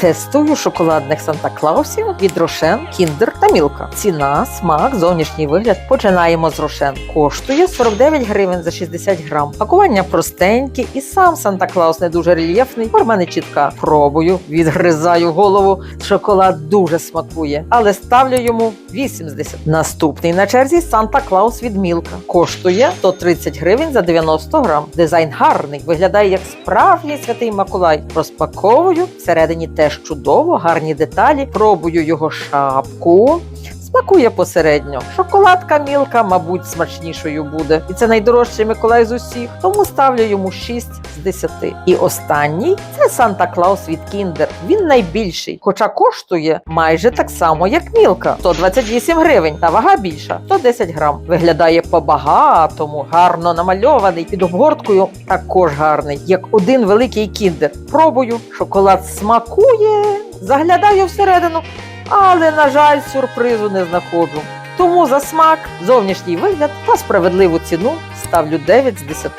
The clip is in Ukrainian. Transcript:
Тестую шоколадних Санта-Клаусів від Рошен, Кіндер та Мілка. Ціна, смак, зовнішній вигляд. Починаємо з Рошен. Коштує 49 гривень за 60 грам. Пакування простеньке і сам Санта-Клаус не дуже рельєфний. Форма не чітка. Пробую, відгризаю голову. Шоколад дуже смакує, але ставлю йому 8 з 10. Наступний на черзі Санта-Клаус від Мілка. Коштує 130 гривень за 90 грам. Дизайн гарний, виглядає як справжній святий Макулай. Розпаковую всередині теж чудово, гарні деталі. Пробую його шапку. Смакує посередньо. Шоколадка мілка, мабуть, смачнішою буде. І це найдорожчий Миколай з усіх, тому ставлю йому 6 з 10. І останній це Санта Клаус від Кіндер. Він найбільший, хоча коштує майже так само, як мілка 128 гривень, та вага більша 110 грам. Виглядає по-багатому, гарно намальований під обгорткою. Також гарний, як один великий кіндер. Пробую, шоколад смакує, заглядаю всередину, але, на жаль, сюрпризу не знаходжу. Тому за смак, зовнішній вигляд та справедливу ціну ставлю 9 з 10.